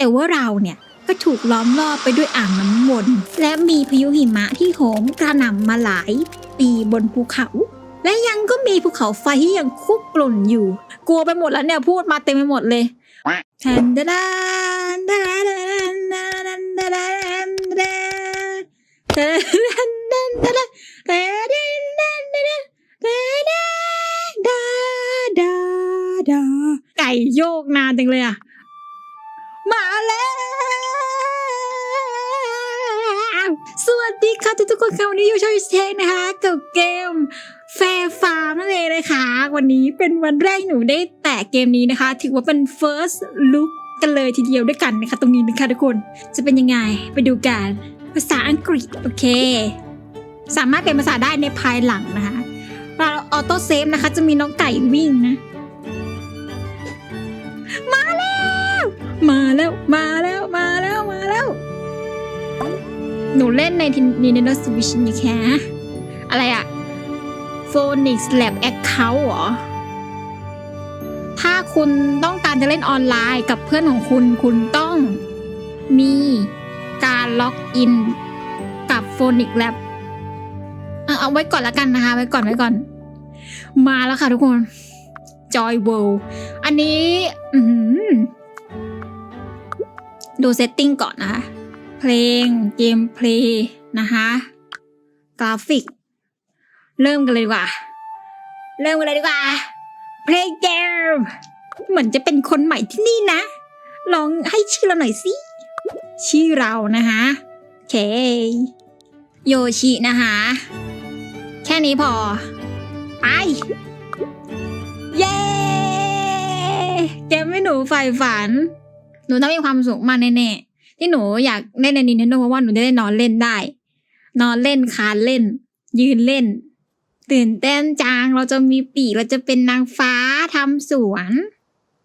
แต่ว่าเราเนี่ยก็ถูกล้อมรอบไปด้วยอ่างน้ำมนต์และมีพายุหิมะที่โหมกระหน่ำมาหลาย ปีบนภูเขา และยังก็มีภูเขาไฟที่ยังคุกกลุ่นอยู่ กลัวไปหมดแล้วเนี่ยพูดมาเต็มไปหมดเลยแทนดาดานดาดานดาดานดาดานดาดานดาดานดาดานดาดานดาดานดาดานดาดานดาดาดาไก่โยกนานจังเลยอะ มาแล้ว สวัสดีค่ะทุกๆคนค่ะวันนี้อยู่ช่องเทคนะคะกับเกมแฟร์ฟาร์มนั่นเองนะคะ วันนี้เป็นวันแรกหนูได้แตะเกมนี้นะคะ ถือว่าเป็น first look กันเลยทีเดียวด้วยกันนะคะ ตรงนี้นะคะทุกคนจะเป็นยังไงไปดูกันภาษาอังกฤษโอเค สามารถเป็นภาษาได้ในภายหลังนะคะเราออโต้เซฟนะคะ จะมีน้องไก่วิ่งนะ มาแล้วมาแล้วมาแล้วมาแล้ว หนูเล่นใน Nintendo Switch นี่แค่อะไรอะ Phonix Lab Account เหรอ ถ้าคุณต้องการจะเล่นออนไลน์กับเพื่อนของคุณ คุณต้องมีการล็อกอินกับ Phonix Lab เอาเอาไว้ก่อนละกันนะคะ ไว้ก่อนไว้ก่อน มาแล้วค่ะทุกคน Joy World อันนี้ อื ดูเซตติ้งก่อนนะคะ เพลงเกมเพลย์นะคะกราฟิก เริ่มกันเลยดีกว่า เริ่มกันเลยดีกว่า เพลงเกมเหมือนจะเป็นคนใหม่ที่นี่นะ ลองให้ชื่อเราหน่อยสิ ชื่อเรานะคะเค โยชินะคะ แค่นี้พอ ไป เย้ เกมให้หนูใฝ่ฝัน นูต้องมีความสุขมากแน่ๆ ที่หนูอยากเล่นใน Nintendo เพราะว่าหนูได้นอนเล่นได้ นอนเล่นคานเล่น ยืนเล่น ตื่นเต้นจังเราจะมีปีกเราจะเป็นนางฟ้าทำสวน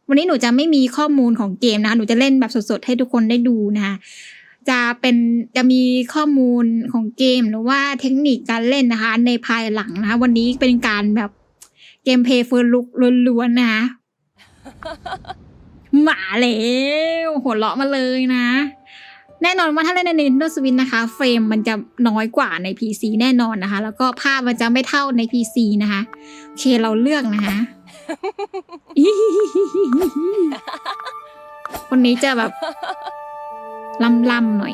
วันนี้หนูจะไม่มีข้อมูลของเกมนะคะหนูจะเล่นแบบสดๆ ให้ทุกคนได้ดูนะคะจะเป็นจะมีข้อมูลของเกมหรือว่าเทคนิคการเล่นนะคะ ในภายหลังนะคะ วันนี้เป็นการแบบเกมเพย์เฟิร์ลุกล้วนๆนะคะ หมาแล้วหัวเราะมาเลยนะ แน่นอนว่าถ้าเล่นใน Nintendo Switch นะคะ เฟรมมันจะน้อยกว่าใน PC แน่นอนนะคะ แล้วก็ภาพมันจะไม่เท่าใน PC นะคะโอเคเราเลือกนะคะคนนี้จะแบบล่ำๆหน่อย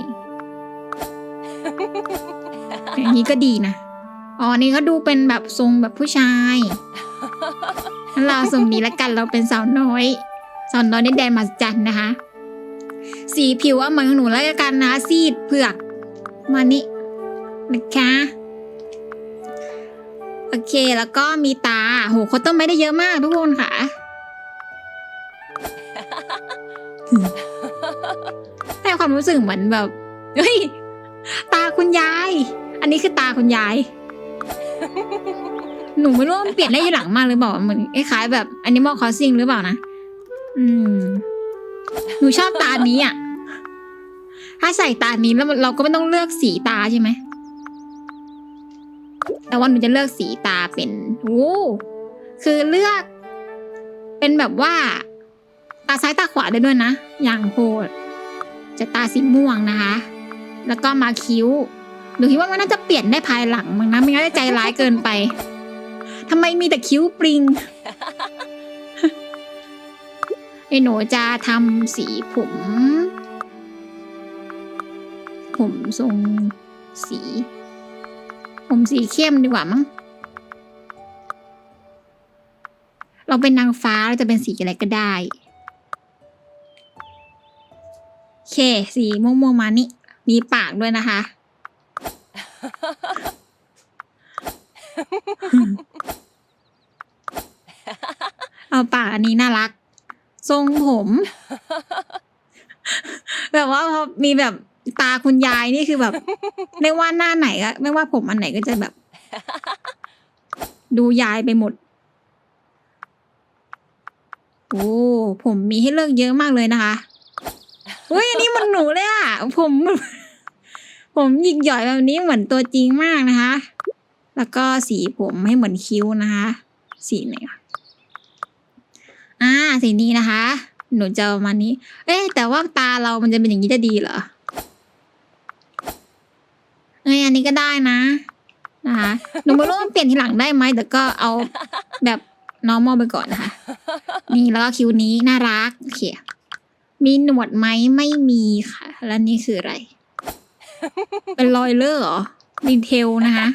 อย่างนี้ก็ดีนะ อ๋อ นี่ก็ดูเป็นแบบทรงแบบผู้ชายเราทรงนี้ละกันเราเป็นสาวน้อย สาวน้อยในแดนมาจันนะคะ สีผิวอะเหมือนของหนูแล้วกันนะซีดเผือกมานี่นะคะโอเคแล้วก็มีตาโหเขาต้นไม้ได้เยอะมากทุกคนค่ะให้ความรู้สึกเหมือนแบบเฮ้ยตาคุณยาย อันนี้คือตาคุณยาย หนูไม่รู้ว่ามันเปลี่ยนได้ทีหลังมากหรือเปล่าเหมือนคล้ายแบบอันนี้มอคอซิงหรือเปล่านะ อืมหนูชอบตานี้อะ ถ้าใส่ตานี้แล้วเราก็ไม่ต้องเลือกสีตาใช่ไหม แต่ว่าหนูจะเลือกสีตาเป็นโอ้คือเลือก เป็นแบบว่า ตาซ้ายตาขวาได้ด้วยนะ อย่างโหด จะตาสีม่วงนะคะ แล้วก็มาคิ้ว หนูคิดว่ามันน่าจะเปลี่ยนได้ภายหลังมั้งนะ ไม่งั้นจะใจร้ายเกินไปทำไมมีแต่คิ้วปริง ไอ้หนูจะทำสีผม ผมทรงสี ผมสีเข้มดีกว่ามั้ง เราเป็นนางฟ้าเราจะเป็นสีอะไรก็ได้ โอเค สีม่วงๆมานี่ มีปากด้วยนะคะ เอาปากอันนี้น่ารัก ทรงผม แบบว่าพอมีแบบตาคุณยายนี่คือแบบ ไม่ว่าหน้าไหนก็ไม่ว่าผมอันไหนก็จะแบบ ดูยายไปหมด โอ้ผมมีให้เลือกเยอะมากเลยนะคะเฮ้ยอันนี้มันหนูเลยอะผม ผมหยิกหย่อยแบบนี้เหมือนตัวจริงมากนะคะ แล้วก็สีผมให้เหมือนคิ้วนะคะ สีไหนคะ อ่าสีนี้นะคะ หนูจะประมาณนี้ เอ๊แต่ว่าตาเรามันจะเป็นอย่างนี้จะดีเหรอเอ้ยอันนี้ก็ได้นะ นะคะ หนูไม่รู้ว่าเปลี่ยนทีหลังได้ไหมแต่ก็เอาแบบ normal ไปก่อนนะคะ นี่แล้วก็คิ้วนี้น่ารักโอเคมีหนวดไหมไม่มีค่ะ แล้วนี่คืออะไร เป็นรอยเลอร์เหรอดีเทลนะคะ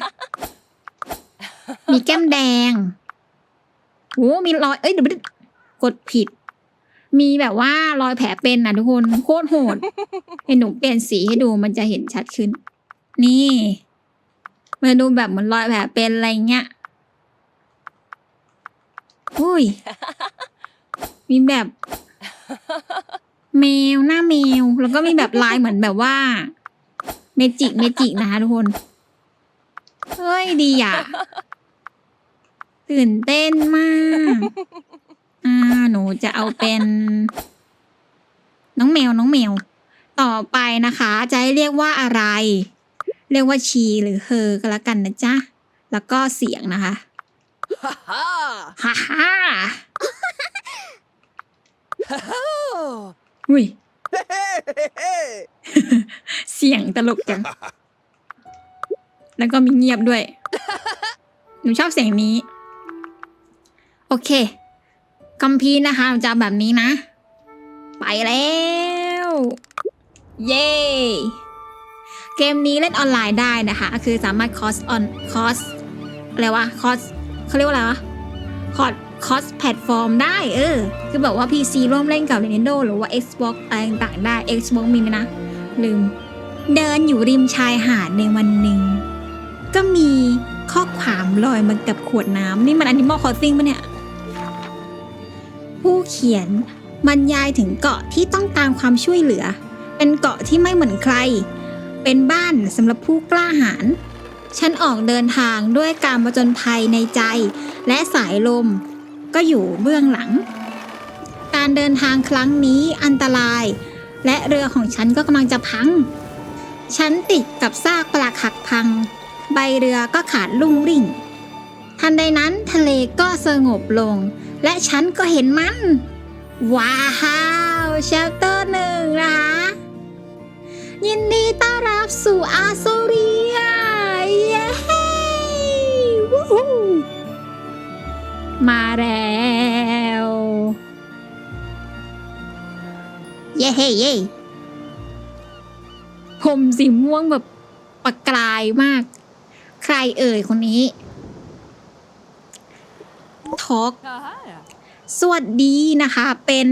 มีแก้มแดงโอ้มีรอย เอ้ยเดี๋ยว กดผิด มีแบบว่ารอยแผลเป็นนะทุกคนโคตรโหดเห็นหนูเปลี่ยนสีให้ดูมันจะเห็นชัดขึ้น นี่มันดูแบบเหมือนรอยแผลเป็นอะไรเงี้ยอุ้ย มีแบบ แมวหน้าแมว แล้วก็มีแบบลายเหมือนแบบว่า เมจิกเมจิกนะคะทุกคน เฮ้ย ดีอะ ตื่นเต้นมาก อ่าหนูจะเอาเป็น น้องแมวน้องแมว ต่อไปนะคะ จะให้เรียกว่าอะไร เรียกว่าชีหรือเฮอก็แล้วกันนะจ๊ะ แล้วก็เสียงนะคะ Ha ha! ฮ่าฮ่า Oh! อุ้ย Hey, hey, hey! เสียงตลกจัง แล้วก็มีเงียบด้วย หนูชอบเสียงนี้ โอเค คัมพีร์นะคะจะแบบนี้นะ ไปแล้ว เย้เกมนี้เล่นออนไลน์ได้นะคะ คือสามารถคอสออนคอสอะไรวะคอสเขาเรียกว่าอะไรวะคอสคอสแพลตฟอร์มได้ เออ คือแบบว่า PC ร่วมเล่นกับ Nintendo หรือว่า Xbox อะไรต่างๆได้ Xbox มีไหมนะ ลืม เดินอยู่ริมชายหาดในวันหนึ่ง ก็มีข้อความลอยมากับขวดน้ำนี่มัน Animal Crossing ปะเนี่ย เขียน บรรยายถึงเกาะที่ต้องการความช่วยเหลือ เป็นเกาะที่ไม่เหมือนใคร เป็นบ้านสำหรับผู้กล้าหาญฉันออกเดินทางด้วยการประจนภัยในใจ และสายลม ก็อยู่เบื้องหลัง การเดินทางครั้งนี้อันตราย และเรือของฉันก็กำลังจะพัง ฉันติดกับซากปลักหักพัง ใบเรือก็ขาดลุ่งริ่งทันใดนั้นทะเลก็สงบลง และฉันก็เห็นมัน ว้าวแชปเตอร์หนึ่งนะคะยินดีต้อนรับสู่อาโซเรียเย้วู้ฮูมาแล้วเย้เฮ้เย้ผมสีม่วงแบบประกายมาก ใครเอ่ยคนนี้ ทอก Aha! สวัสดีนะคะ เป็น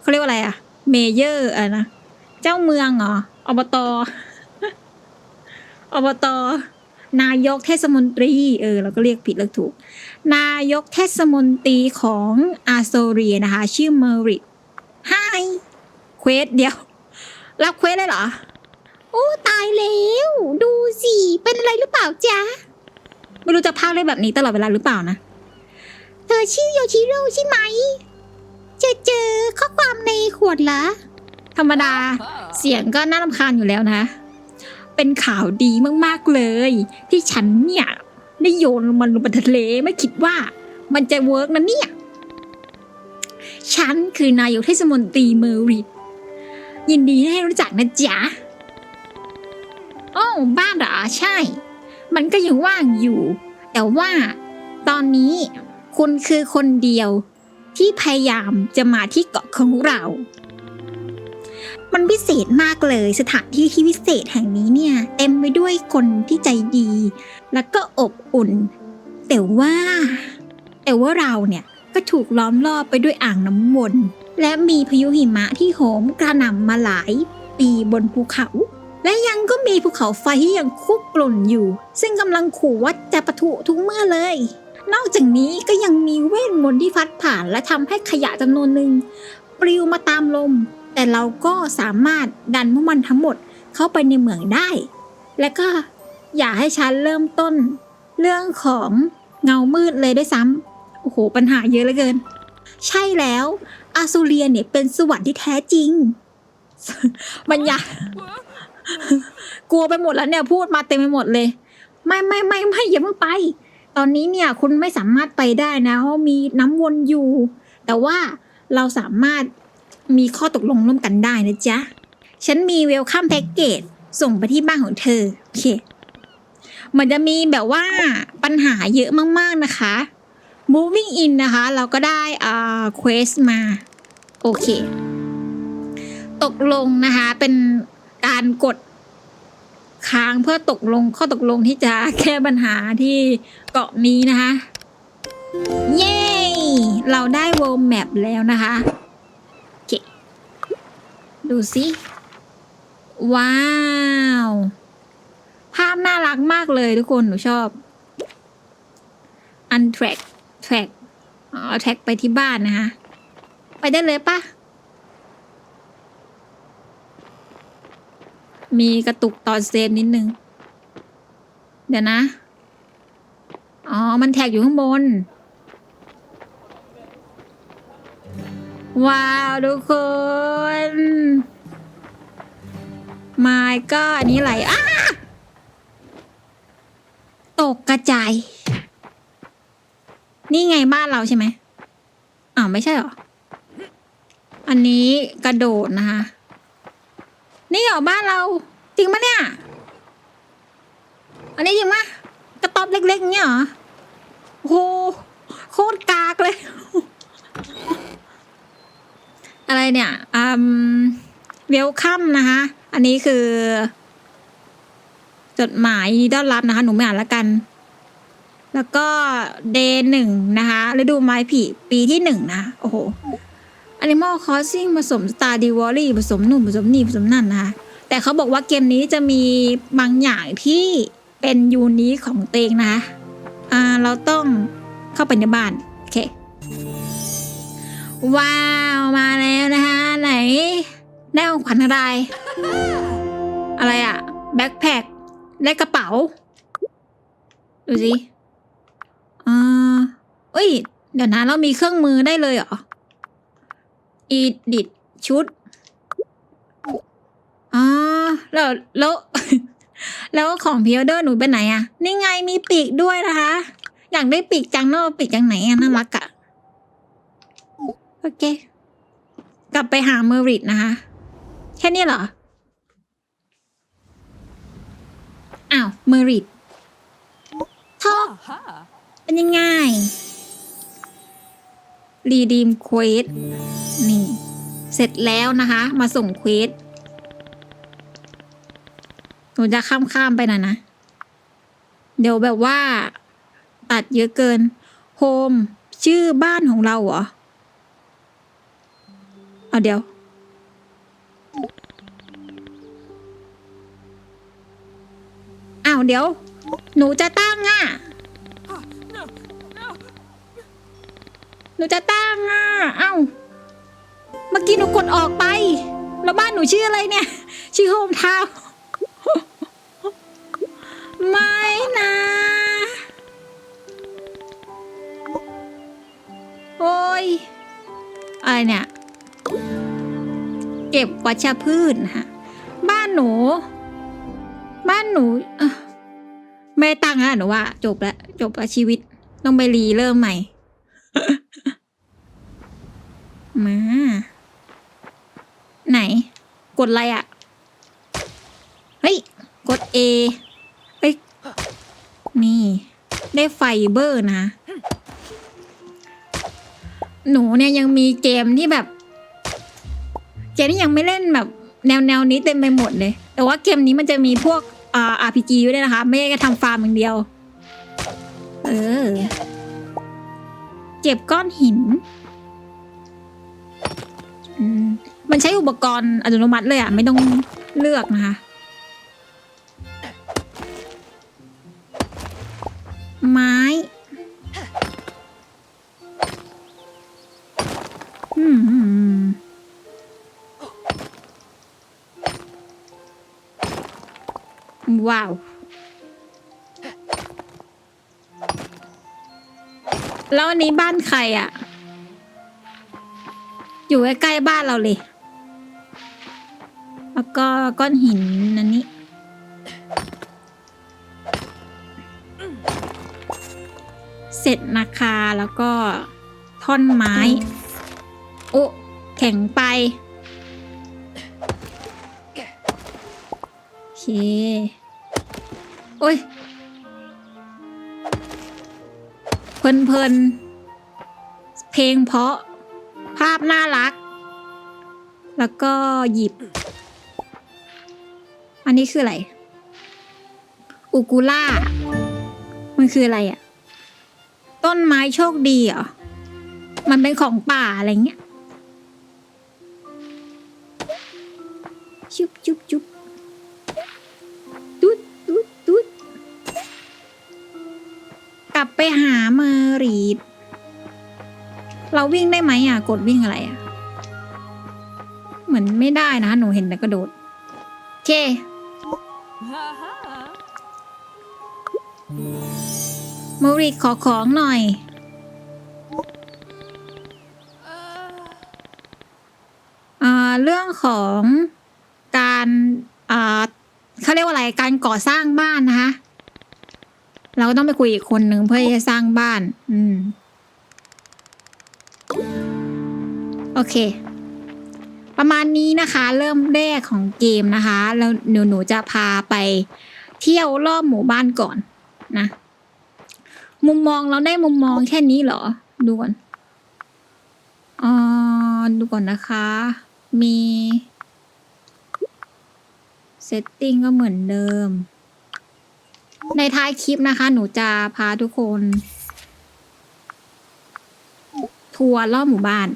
เขาเรียกว่าอะไรอะเมเยอร์อะนะ เจ้าเมืองเหรออบตอบตนายกเทศมนตรีเออเราก็เรียกผิดเรียกถูก นายกเทศมนตรีของอาโซเรียนะคะ ชื่อเมอริตไฮเควสเดียว รับเควสเลยเหรอ โอ้ตายแล้ว ดูสิ เป็นอะไรหรือเปล่าจ๊ะ ไม่รู้จะพากได้แบบนี้ตลอดเวลาหรือเปล่านะเธอชื่อโยชิโร่ใช่ไหม เจะเจอข้อความในขวดเหรอธรรมดา เสียงก็น่ารำคาญอยู่แล้วนะ เป็นข่าวดีมากๆเลย ที่ฉันเนี่ย ได้โยนมันลงไปทะเลไม่คิดว่า มันจะเวิร์กนะเนี่ย ฉันคือนายกเทศมนตรีเมอริดยินดีให้รู้จักนะจ๊ะโอ้บ้านเหรอใช่ มันก็ยังว่างอยู่ แต่ว่าตอนนี้ คุณคือคนเดียวที่พยายามจะมาที่เกาะของเรา มันพิเศษมากเลยสถานที่ที่พิเศษแห่งนี้เนี่ย เต็มไปด้วยคนที่ใจดี แล้วก็อบอุ่น แต่ว่า แต่ว่าเราเนี่ยก็ถูกล้อมรอบไปด้วยอ่างน้ำวนและมีพายุหิมะที่โหมกระหน่ำมาหลาย ปีบนภูเขา และยังก็มีภูเขาไฟที่ยังคุกกลุ่นอยู่ ซึ่งกำลังขู่ว่าจะปะทุทุกเมื่อเลย นอกจากนี้ก็ยังมีเวทมนต์ที่พัดผ่านและทำให้ขยะจำนวนหนึ่งปลิวมาตามลม แต่เราก็สามารถดันพวกมันทั้งหมดเข้าไปในเหมืองได้ และก็อย่าให้ฉันเริ่มต้น เรื่องของเงามืดเลยด้วยซ้ำโอ้โห ปัญหาเยอะเหลือเกิน ใช่แล้วอาซูเรียเนี่ยเป็นสวรรค์ที่แท้จริงบรรยายกลัวไปหมดแล้วเนี่ยพูดมาเต็มไปหมดเลย ไม่ไม่ไม่ไม่อย่าเพิ่งไป ตอนนี้เนี่ยคุณไม่สามารถไปได้นะเพราะมีน้ำวนอยู่ แต่ว่าเราสามารถมีข้อตกลงร่วมกันได้นะจ๊ะ ฉันมีเวลคัมแพ็กเกจส่งไปที่บ้านของเธอ โอเค มันจะมีแบบว่าปัญหาเยอะมากๆนะคะ moving in นะคะ เราก็ได้อ่า quest มา โอเค ตกลงนะคะ เป็นการกด ค้างเพื่อตกลงข้อตกลงที่จะแก้ปัญหาที่เกาะนี้นะคะ เย้ เราได้ world map แล้วนะคะโอเคดูสิว้าว ภาพน่ารักมากเลยทุกคน หนูชอบ untrack track อ๋อ track ไปที่บ้านนะคะ ไปได้เลยปะ มีกระตุกตอนเซฟนิดนึง เดี๋ยวนะ อ๋อ มันแท็กอยู่ข้างบน ว้าว ทุกคนม่ก็อันนี้ไหลอ้าตกกระจาย นี่ไงบ้านเราใช่ไหมอ้าวไม่ใช่หรอ อันนี้กระโดดนะคะ นี่เหรอบ้านเรา จริงปะเนี่ย อันนี้จริงปะกระต๊อบเล็กๆเงี้ยเหรอโอ้โหโคตรกากเลย อะไรเนี่ยอืมเวลคัมนะคะ อันนี้คือ จดหมายดีต้อนรับนะคะ หนูไม่อ่านละกัน แล้วก็เดย์หนึ่งนะคะฤดูไม้ผลิปีที่หนึ่งนะ โอ้โห Animal Crossing ผสม Star d e v a l l y ผสมหนุ่มผสมนี่ผสมนั่นนะคะ แต่เขาบอกว่าเกมนี้จะมีบางอย่างที่เป็นยูนิคของเตวเองนะคะอ่าเราต้องเข้าไปในบ้านโอเค ว้าวมาแล้วนะคะไหนได้ของขวัญอะไร อะไรอะแบ็คแพคได้กระเป๋า ดูสิอ่าเอ้ย เดี๋ยวนะเรามีเครื่องมือได้เลยเหรอ อีดิดชุดอ๋อแล้วแล้ว แล้วของพิอเดอร์หนูไปไหนอะนี่ไงมีปีกด้วยนะคะ อยากได้ปีกจังเนอะปีกจังไหนอะน่ารักอะโอเค กลับไปหาเมอริดนะคะ แค่นี้เหรอ อ้าว เมอริดทอ Aha. เป็นยังไง รีดีมเควสนี่ เสร็จแล้วนะคะ มาส่งเควสหนูจะข้ามข้ามๆไปน่อยนะ เดี๋ยวแบบว่า ตัดเยอะเกิน โฮม ชื่อบ้านของเราเหรอ เอาเดี๋ยวอ้าวเดี๋ยว หนูจะตั้งอะ นูจะตั้งอะ เอ้า เมื่อกี้หนูกดออกไป แล้วบ้านหนูชื่ออะไรเนี่ย ชื่อโฮมทาวไม่นะ โอ้ย อะไรเนี่ย เก็บวัชพืชนะคะบ้านหนู บ้านหนูไม่ตั้งแล้วหนูว่า จบแล้ว จบแล้วชีวิตต้องไปรีเริ่มใหม่ มา ไหน กดอะไรอะ่ะ เฮ้ย กด A เฮ้ย นี่ ได้ไฟเบอร์นะ หนูเนี่ยยังมีเกมที่แบบเกมที่ยังไม่เล่นแบบ แนวแนวนี้เต็มไปหมดเลย แต่ว่าเกมนี้มันจะมีพวกอ่า RPG ด้วยนะคะ ไม่ใช่แค่ทำฟาร์มอย่างเดียว เออ เก็บก้อนหิน อืมมันใช้อุปกรณ์อัตโนมัติเลยอะ ไม่ต้องเลือกนะคะ ไม้ อืมว้าว แล้วอันนี้บ้านใครอะ่ะ อยู่ใกล้ๆบ้านเราเลย แล้วก็ก้อนหินอันนี้ เสร็จนะคะแล้วก็ท่อนไม้ โอ้แข็งไป โอเค โอ้ย เพลินเพลินๆเพลงเพราะ ภาพน่ารัก แล้วก็หยิบ อันนี้คืออะไร อุกุล่า มันคืออะไรอะต้นไม้โชคดีเหรอ มันเป็นของป่าอะไรเงี้ย จุ๊บจุ๊บจุ๊บตุ๊ดตุ๊ดตุ๊ดกลับไปหามารีด เราวิ่งได้ไหมอะ กดวิ่งอะไรอะ เหมือนไม่ได้นะ หนูเห็นแต่กระโดดเคมารีขอของหน่อย อ่า เรื่องของการอ่าเขาเรียกว่าอะไร การก่อสร้างบ้านนะคะ เราก็ต้องไปคุยอีกคนหนึ่งเพื่อจะสร้างบ้าน อืม อเค ประมาณนี้นะคะ เริ่มแรกของเกมนะคะ แล้วหนูหนูจะพาไปเที่ยวรอบหมู่บ้านก่อนนะ มุมมองเราได้มุมมองแค่นี้เหรอ ดูก่อนอ่าดูก่อนนะคะ มีเซตติ้งก็เหมือนเดิม ในท้ายคลิปนะคะ หนูจะพาทุกคน ทัวร์รอบหมู่บ้าน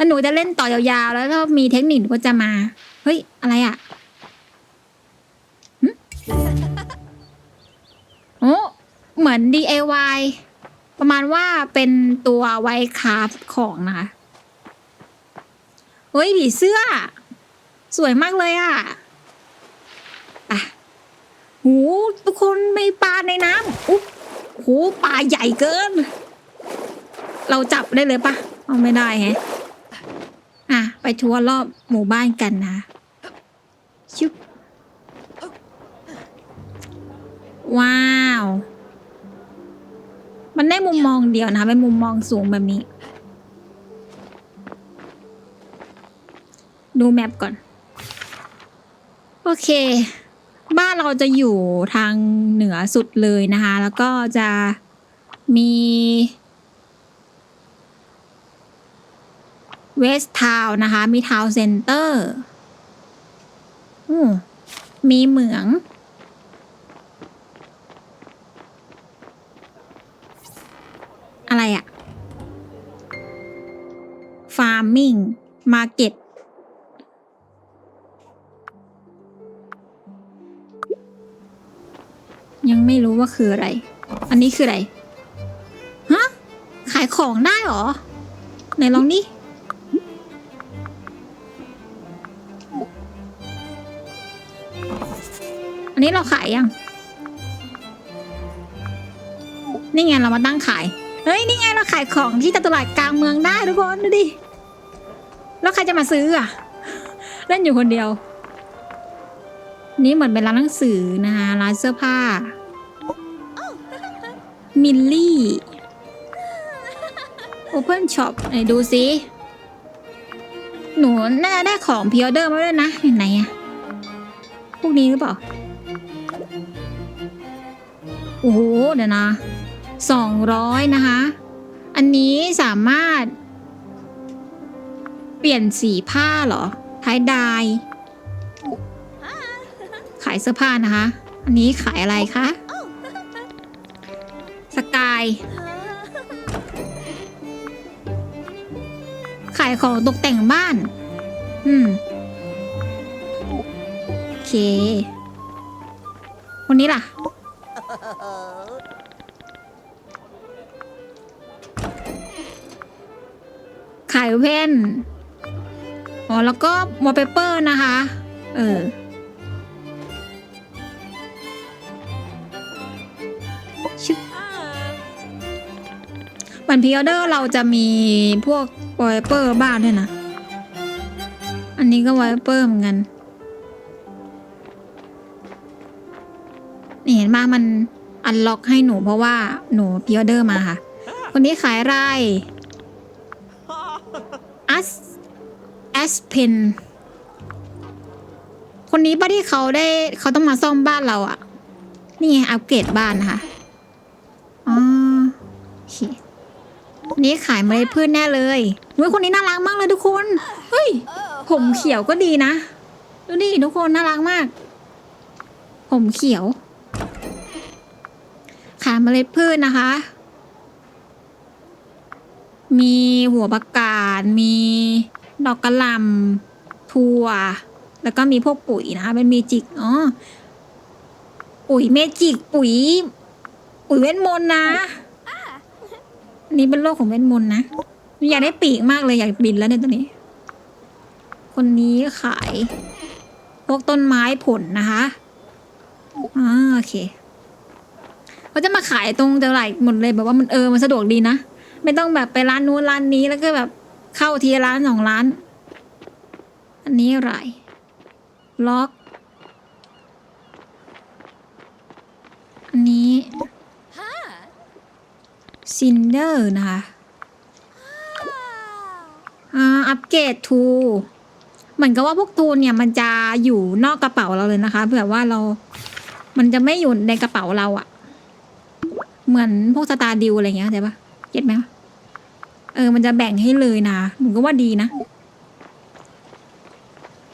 แล้วหนูจะเล่นต่อยาวๆ แล้วถ้ามีเทคนิคหนูก็จะมา เฮ้ย อะไรอะหึโอ้เหมือน DIY ประมาณว่าเป็นตัวไว้คราฟของนะคะ เฮ้ยผีเสื้อ สวยมากเลยอะอะหูทุกคนมีปลาในน้ำอุ๊บหูปลาใหญ่เกิน เราจับได้เลยปะเอาไม่ได้แฮะอะ ไปทัวร์รอบหมู่บ้านกันนะชุบว้าว มันได้มุมมองเดียวนะคะเป็นมุมมองสูงแบบนี้ ดูแมปก่อน โอเค บ้านเราจะอยู่ทางเหนือสุดเลยนะคะ แล้วก็จะมี เวสทาวนะคะ มีทาวเซ็นเตอร์มีเหมือง อะไรอะ farming market ยังไม่รู้ว่าคืออะไร อันนี้คืออะไร ฮะ ขายของได้หรอ ไหนลองดิ นนี้เราขายยัง นี่ไงเรามาตั้งขาย เฮ้ย นี่ไงเราขายของที่ตลาดกลางเมืองได้ทุกคนดูดิ แล้วใครจะมาซื้ออะ เล่นอยู่คนเดียว นี่เหมือนเป็นร้านหนังสือนะคะร้านเสื้อผ้า มิลลี่โอเพนช็อปไหนดูซิหนูน่าจะได้ของพิออเดอร์มาด้วยนะเห็นไหนอะพวกนี้หรือเปล่า โอ้โหเดี๋ยวนะสองร้อยนะคะ อันนี้สามารถ เปลี่ยนสีผ้าเหรอท้ายดายขายเสื้อผ้านะคะ อันนี้ขายอะไรคะสกายขายของตกแต่งบ้าน อืม โอเคคนนี้ล่ะ ขายเพนอ๋อ แล้วก็วอลเปเปอร์นะคะ เออ ชิบวันพีออเดอร์เราจะมีพวกวอลเปเปอร์บ้านด้วยนะ อันนี้ก็วอลเปเปอร์เหมือนกัน นี่เห็นมามันอันล็อกให้หนูเพราะว่าหนูพีออเดอร์มาค่ะ คนนี้ขายอะไรอะสแอสเพนคนนี้ป้าที่เขาได้เขาต้องมาซ่อมบ้านเราอะนี่ไงอัปเกรดบ้านนะคะอ๋อนนี้ขายเมล็ดพืชแน่เลยเฮ้ยคนนี้น่ารักมากเลยทุกคน เฮ้ย ผมเขียวก็ดีนะ ดูดิทุกคนน่ารักมาก ผมเขียว เมล็ดพืชนะคะ มีหัวประกาศมีดอกกระหล่ำถั่ว แล้วก็มีพวกปุ๋ยนะคะเป็นเมจิกอ๋อปุ๋ยเมจิกปุ๋ย ปุ๋ยเวทมนต์นะอันนี้เป็นโลกของเวทมนต์นะอยากได้ปีกมากเลยอยากบินแล้วเนี่ยตอนนี้ คนนี้ขาย พวกต้นไม้ผลนะคะอ่าโอเค เขาจะมาขายตรงเดลไหลหมดเลยแบบว่ามันเออมันสะดวกดีนะ ไม่ต้องแบบไปร้านนู้นร้านนี้แล้วก็แบบเข้าทีร้านสองร้าน อันนี้อะไร ล็อก อันนี้ซินเดอร์นะคะอ่าอัปเกรดทูเหมือนกับว่าพวกทูเนี่ยมันจะอยู่นอกกระเป๋าเราเลยนะคะเผื่อว่าเรา มันจะไม่อยู่ในกระเป๋าเราอะ เหมือนพวกสตาร์ดิวอะไรเงี้ยเข้าใจปะเก็ตไหมเออ มันจะแบ่งให้เลยนะหนูก็ว่าดีนะ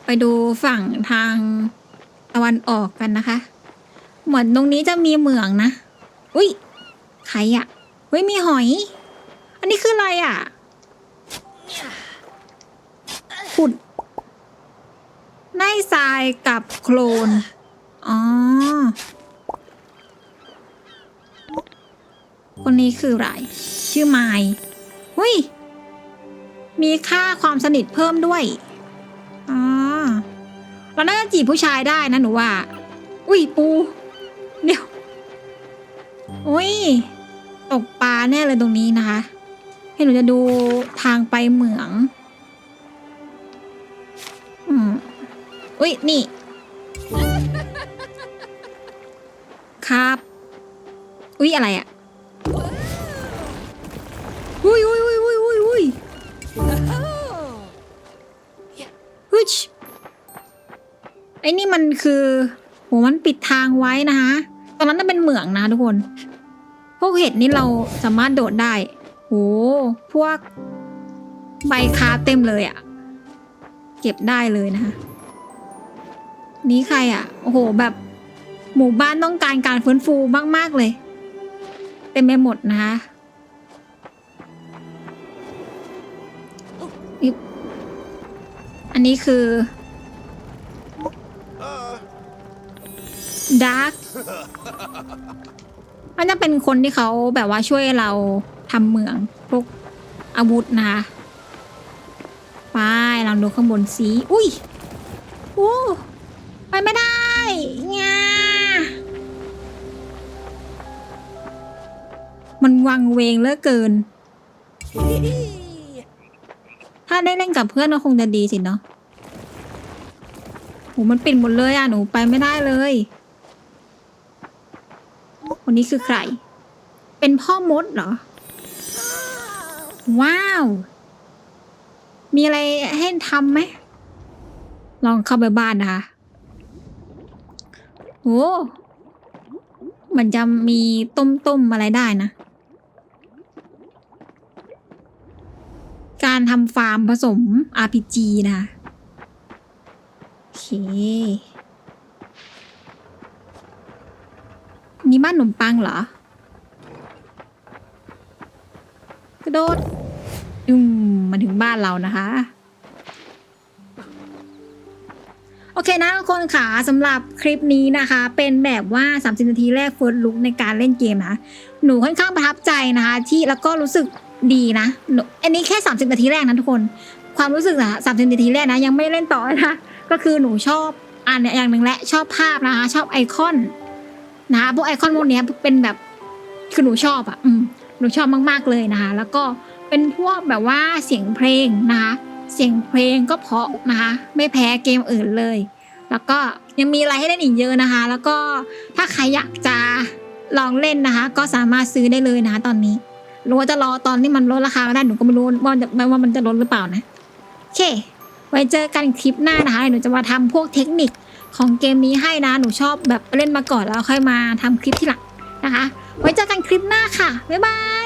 ไปดูฝั่งทางตะวันออกกันนะคะ เหมือนตรงนี้จะมีเหมืองนะ อุ้ยใครอะเฮ้ยมีหอย อันนี้คืออะไรอะขุดได้ทรายกับโคลน อ๋อ คนนี้คืออะไร ชื่อไมล์หุ้ย มีค่าความสนิทเพิ่มด้วย อ๋อ เราน่าจะจีบผู้ชายได้นะหนูว่า อุ้ยปู เดี๋ยว อุ้ย ตกปลาแน่เลยตรงนี้นะคะให้หนูจะดูทางไปเหมือง อืม อุ้ย นี่ ครับ อุ้ยอะไรอะ่ะ อุ้ยอุ้ยอุ้ยอุ้ยอุ้ยอุ้ย Oh. ไอ้นี่มันคือโหมันปิดทางไว้นะคะตอนนั้นน่ะเป็นเหมืองนะทุกคน พวกเห็ดนี่เราสามารถโดดได้โหพวกใบคาเต็มเลยอะ่ะ เก็บได้เลยนะคะ นี่ใครอะ่ะ โอ้โหแบบหมู่บ้านต้องการการฟื้นฟูมาก ๆ เลย เต็มไปหมดนะคะ อันนี้คือดาร์กมันจะเป็นคนที่เขาแบบว่าช่วยเราทำเมืองพวกอาวุธนะคะไปลองดูข้างบนสีอุ้ยโอ้ไปไม่ได้งามันวังเวงเหลือเกินถ้าได้เล่นกับเพื่อนก็คงจะดีสิเนาะโหมันปิดหมดเลยอะหนูไปไม่ได้เลยคนนี้คือใคร เป็นพ่อมดเหรอ ว้าว มีอะไรให้ทำไหม ลองเข้าไปบ้านนะคะโอ้มันจะมีต้มๆอะไรได้นะ การทำฟาร์มผสม RPG นะคะโอเค นี่บ้านขนมปังเหรอ กระโดดอืมมาถึงบ้านเรานะคะโอเคนะทุกคนค่ะสำหรับคลิปนี้นะคะ เป็นแบบว่า 30 นาทีแรกเฟิร์สลุกในการเล่นเกมนะ หนูค่อนข้างประทับใจนะคะ ที่แล้วก็รู้สึก ดีนะหนูอันนี้แค่ 30 นาทีแรกนะทุกคน ความรู้สึกอะ30นาทีแรกนะยังไม่เล่นต่อนะก็คือหนูชอบอ่านอย่างหนึ่งและชอบภาพนะคะ ชอบไอคอนนะคะพวกไอคอนพวกนี้เป็นแบบคือหนูชอบอะอืมหนูชอบมากๆเลยนะคะ แล้วก็เป็นพวกแบบว่าเสียงเพลงนะคะ เสียงเพลงก็เพาะนะคะ ไม่แพ้เกมอื่นเลย แล้วก็ยังมีอะไรให้เล่นอีกเยอะนะคะ แล้วก็ถ้าใครอยากจะลองเล่นนะคะ ก็สามารถซื้อได้เลยนะคะตอนนี้ หรือว่าจะรอตอนที่มันลดราคาได้หนูก็ไม่รู้ว่าจะว่ามันจะลดหรือเปล่านะโอเค ไว้เจอกันคลิปหน้านะคะหนูจะมาทำพวกเทคนิคของเกมนี้ให้นะหนูชอบแบบเล่นมาก่อนแล้วค่อยมาทำคลิปที่หลังนะคะ ไว้เจอกันคลิปหน้าค่ะบ๊ายบาย